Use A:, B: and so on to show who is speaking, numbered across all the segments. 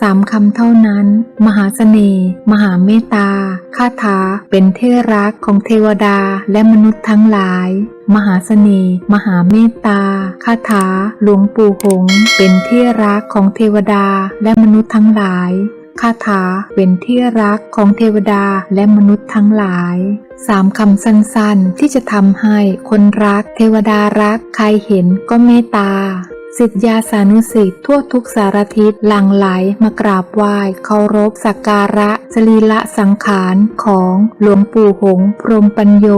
A: สามคำเท่านั้น มหาเสน่ห์ มหาเมตตา คาถา เป็นเที่รักของเทวดาและมนุษย์ทั้งหลาย มหาเสน่ห์ มหาเมตตา คาถา หลวงปู่หง เป็นเที่รักของเทวดาและมนุษย์ทั้งหลาย คาถา เป็นที่รักของเทวดาและมนุษย์ทั้งหลายสามคำสั้นๆ ที่จะทำให้คนรัก เทวดารัก ใครเห็นก็เมตตา สิทธยาสานุสิทธิ์ทั่วทุกสารทิศหลั่งไหลมากราบไหว้เคารพสักการะสรีละสังขารของหลวงปู่หง พรหมปัญโย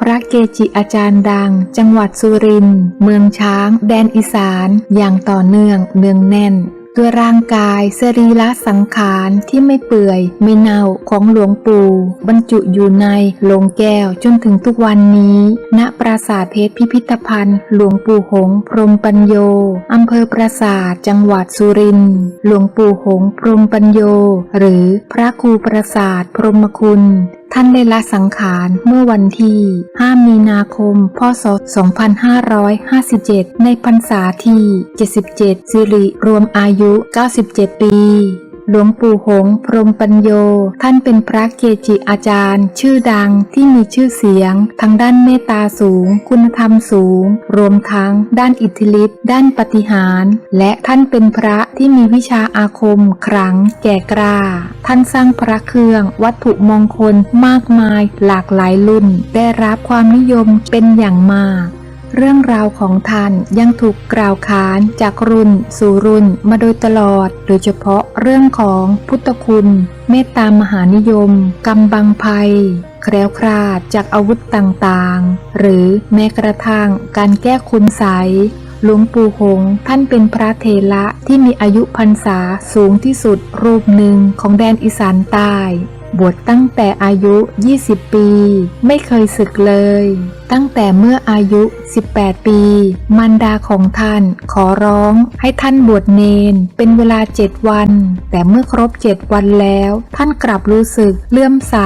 A: พระเกจิอาจารย์ดัง จังหวัดสุรินทร์เมืองช้าง แดนอีสาน อย่างต่อเนื่องเนืองแน่น ด้วยร่างกายสรีระสังขารที่ไม่เปื่อย ไม่เน่าของหลวงปู่บรรจุอยู่ในโลงแก้วจนถึงทุกวันนี้ ณปราสาทเพชรพิพิธภัณฑ์ หลวงปู่หงส์พรหมปัญโยอำเภอปราสาทจังหวัดสุรินทร์หลวงปู่หงส์พรหมปัญโย หรือพระครูปราสาทพรหมคุณ ท่านได้ละสังขารเมื่อวันที่ 5 มีนาคม พศ 2557 ในพรรษาที่ 77 สิริรวมอายุ 97 ปี หลวงปู่หง พรหมปัญโย ท่านเป็นพระเกจิอาจารย์ ชื่อดังที่มีชื่อเสียง ทางด้านเมตตาสูง คุณธรรมสูง รวมทั้ง ด้านอิทธิฤทธิ์ด้านปฏิหารและท่านเป็นพระที่มีวิชาอาคมขลังแก่กล้า ท่านสร้างพระเครื่องวัตถุมงคลมากมายหลากหลายรุ่น ได้รับความนิยมเป็นอย่างมาก เรื่องราวของท่านยังถูกกล่าวขานจากรุ่น สู่รุ่นมาโดยตลอด โดยเฉพาะเรื่องของพุทธคุณ เมตตามหานิยม กำบังภัย แคล้วคลาดจากอาวุธต่างๆ หรือแม้กระทั่งการแก้คุณใสยหลวงปู่หงส์ท่านเป็นพระเถระที่มีอายุพรรษาสูงที่สุดรูปหนึ่งของแดนอีสานใต้ บวชตั้งแต่อายุ 20 ปี ไม่เคยศึกเลย ตั้งแต่เมื่ออายุ 18 ปี มารดาของท่านขอร้องให้ท่านบวชเนน เป็นเวลา 7 วัน แต่เมื่อครบ 7 วันแล้ว ท่านกลับรู้สึกเลื่อมใส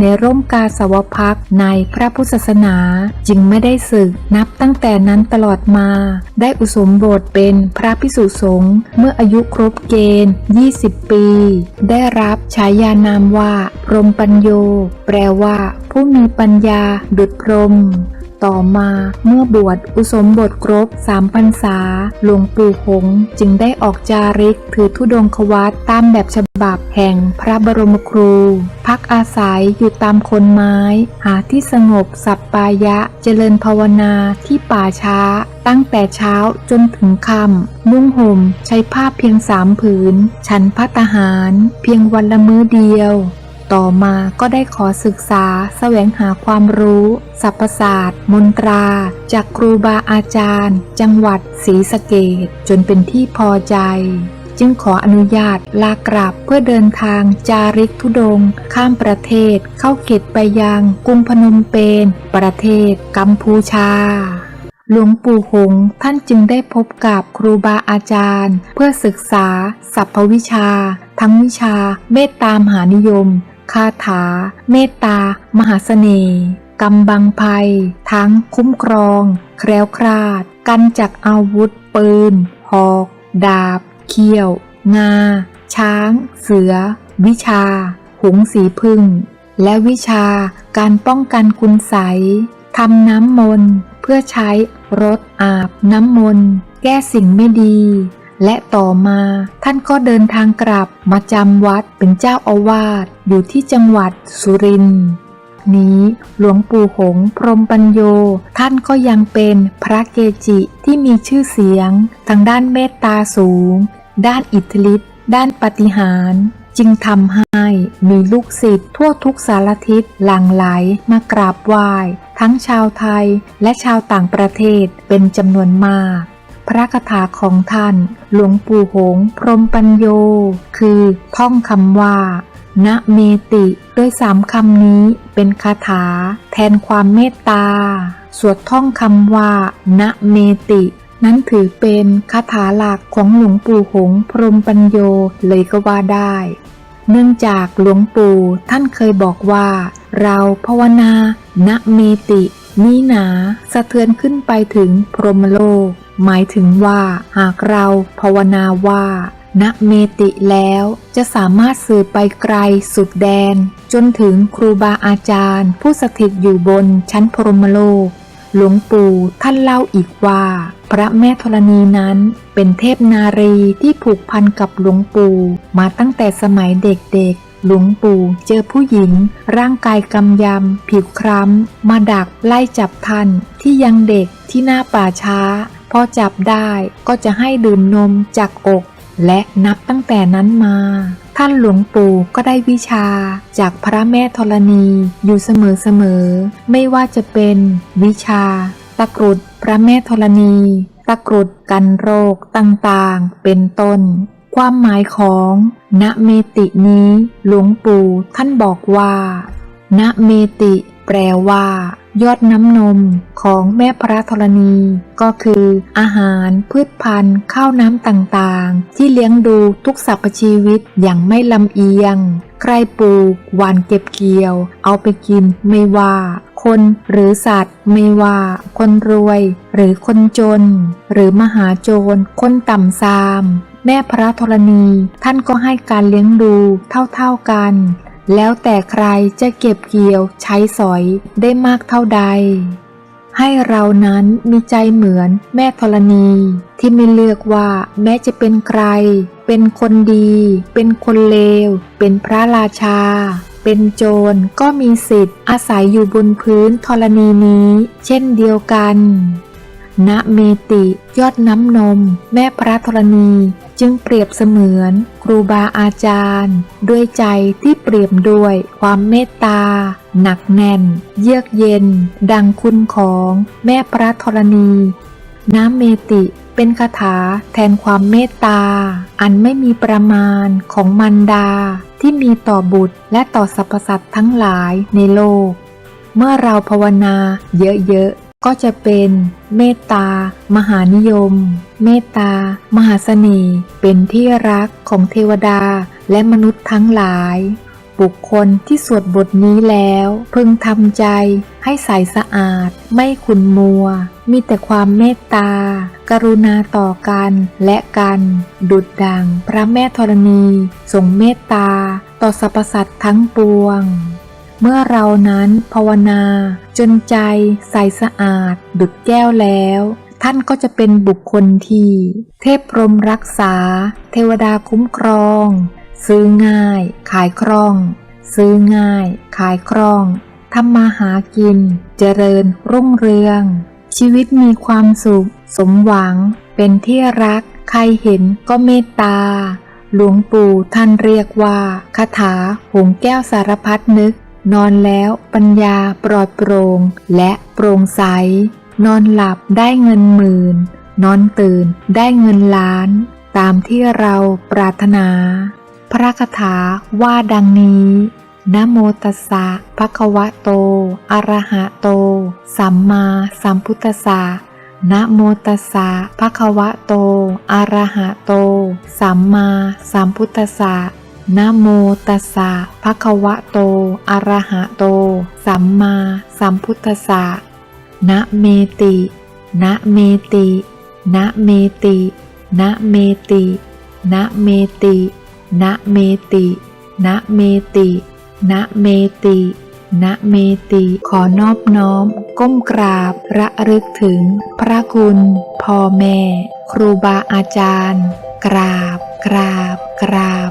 A: ในร่มกาสาวพักในพระพุทธศาสนา จึงไม่ได้ศึกนับตั้งแต่นั้นตลอดมา ได้อุสมบทเป็นพระพิสุสงฆ์เมื่ออายุครบเกณฑ์ 20 ปี ได้รับฉายานามว่าพรหมปัญโย แปลว่า ผู้มีปัญญา ดุจพรหมต่อมาเมื่อบวชอุสมบทครบสามพรรษา หลวงปู่หงจึงได้ออกจาริก ถือธุดงควัตตามแบบฉบับแห่งพระบรมครู พักอาศัยอยู่ตามคนไม้ หาที่สงบสัปปายะ เจริญภาวนาที่ป่าช้า ตั้งแต่เช้าจนถึงค่ำนุ่งห่มใช้ผ้าเพียงสามผืน ฉันพัตตาหาร เพียงวันละมื้อเดียว ต่อมาก็ได้ขอศึกษาแสวงหาความรู้ สรรพศาสตร์ มนตรา จากครูบาอาจารย์ จังหวัดศรีสะเกดจนเป็นที่พอใจ จึงขออนุญาตลากลับเพื่อเดินทางจาริกธุดง ข้ามประเทศ เข้าเขตไปยังกรุงพนมเปญประเทศกัมพูชาหลวงปู่หงท่านจึงได้พบกับครูบาอาจารย์ เพื่อศึกษาสรรพวิชา ทั้งวิชาเมตตามหานิยม คาถา เมตตา มหาเสน่ห์กำบังภัย ทั้งคุ้มครอง แคล้วคลาด กันจากอาวุธ ปืน หอก ดาบ เขี้ยว งา ช้าง เสือ วิชาหงสีพึ่ง และวิชาการป้องกันคุณใสยทำน้ำมนต์เพื่อใช้รดอาบน้ำมนต์แก้สิ่งไม่ดี และต่อมาท่านก็เดินทางกลับมาจำวัดเป็นเจ้าอาวาสอยู่ที่จังหวัดสุรินทร์นี้หลวงปู่หงพรมปัญโย ท่านก็ยังเป็นพระเกจิที่มีชื่อเสียง ทางด้านเมตตาสูง ด้านอิทธิฤทธิ์ด้านปฏิหารจึงทำให้มีลูกศิษย์ทั่วทุกสารทิศหลั่งไหลมากราบไหว้ ทั้งชาวไทยและชาวต่างประเทศเป็นจำนวนมาก พระคาถาของท่าน หลวงปู่หงส์พรหมปัญโย คือท่องคำว่า ณเมติโดยสามคำนี้เป็นคาถา แทนความเมตตา สวดท่องคำว่า ณเมติ นั้นถือเป็นคาถาหลักของหลวงปู่หงส์พรหมปัญโยเลยก็ว่าได้ เนื่องจากหลวงปู่ท่านเคยบอกว่า เราภาวนา ณเมตินี้หนา สะเทือนขึ้นไปถึงพรหมโลก หมายถึงว่าหากเราภาวนาว่าณเมติแล้วจะสามารถสื่อไปไกลสุดแดน จนถึงครูบาอาจารย์ ผู้สถิตอยู่บนชั้นพรหมโลก หลวงปู่ท่านเล่าอีกว่า พระแม่ธรณีนั้นเป็นเทพนารีที่ผูกพันกับหลวงปู่มาตั้งแต่สมัยเด็กๆ หลวงปู่เจอผู้หญิง ร่างกายกำยำ ผิวคล้ำ มาดักไล่จับท่านที่ยังเด็กที่หน้าป่าช้า พอจับได้ก็จะให้ดื่มนมจากอก และนับตั้งแต่นั้นมา ท่านหลวงปู่ก็ได้วิชาจากพระแม่ธรณีอยู่เสมอๆ ไม่ว่าจะเป็นวิชา ตะกรุดพระแม่ธรณี ตะกรุดกันโรคต่างๆ เป็นต้น ความหมายของณเมตินี้ หลวงปู่ท่านบอกว่าณเมติ แปลว่า ยอดน้ำนมของแม่พระธรณี ก็คืออาหารพืชพันธุ์ ข้าวน้ำต่างๆ ที่เลี้ยงดูทุกสรรพชีวิตอย่างไม่ลำเอียง ใครปลูกหวานเก็บเกี่ยว เอาไปกินไม่ว่า คนหรือสัตว์ไม่ว่า คนรวย หรือคนจน หรือมหาโจรคนต่ำซาม แม่พระธรณี ท่านก็ให้การเลี้ยงดูเท่าๆกัน แล้วแต่ใครจะเก็บเกี่ยวใช้สอยได้มากเท่าใด ให้เรานั้นมีใจเหมือนแม่ธรณี ที่ไม่เลือกว่าแม้จะเป็นใคร เป็นคนดี เป็นคนเลว เป็นพระราชา เป็นโจรก็มีสิทธิ์อาศัยอยู่บนพื้นธรณีนี้ เช่นเดียวกันณเมติยอดน้ำนม แม่พระธรณี จึงเปรียบเสมือนครูบาอาจารย์ ด้วยใจที่เปรียบด้วยความเมตตา หนักแน่น เยือกเย็น ดังคุณของแม่พระธรณี น้ำเมติเป็นคาถาแทนความเมตตา อันไม่มีประมาณของมันดา ที่มีต่อบุตรและต่อสรรพสัตว์ทั้งหลายในโลก เมื่อเราภาวนาเยอะๆ ก็จะเป็นเมตตา มหานิยม เมตตา มหาเสน่ห์เป็นที่รักของเทวดาและมนุษย์ทั้งหลาย บุคคลที่สวดบทนี้แล้ว พึงทำใจให้ใสสะอาด ไม่ขุนมัว มีแต่ความเมตตา กรุณาต่อกันและกัน ดุดดังพระแม่ธรณีทรงเมตตา ต่อสรรพสัตว์ทั้งปวง เมื่อเรานั้นภาวนาจนใจใสสะอาด ดุดแก้วแล้ว ท่านก็จะเป็นบุคคลที่ เทพพรมรักษา เทวดาคุ้มครอง ซื้อง่าย ขายคล่อง ซื้อง่าย ขายคล่องทำมาหากิน เจริญรุ่งเรือง ชีวิตมีความสุข สมหวัง เป็นที่รัก ใครเห็นก็เมตตา หลวงปู่ท่านเรียกว่าคาถาหงแก้วสารพัดนึก นอนแล้วปัญญาปลอดโปร่งและโปร่งใส นอนหลับได้เงินหมื่น นอนตื่นได้เงินล้าน ตามที่เราปรารถนา พระคาถาว่าดังนี้นะโมตัสสะภะคะวะโต อะระหะโต สัมมาสัมพุทธัสสะนะโมตัสสะภะคะวะโต อะระหะโต สัมมาสัมพุทธัสสะ นโมตัสสะภะคะวะโต อะระหะโต สัมมาสัมพุทธัสสะนะเมติ นะเมติ นะเมติ นะเมติ นะเมติ นะเมติ นะเมติ นะเมติณเมติขอนอบน้อม ก้มกราบระลึกถึง พระคุณพ่อแม่ ครูบาอาจารย์ กราบ กราบ กราบ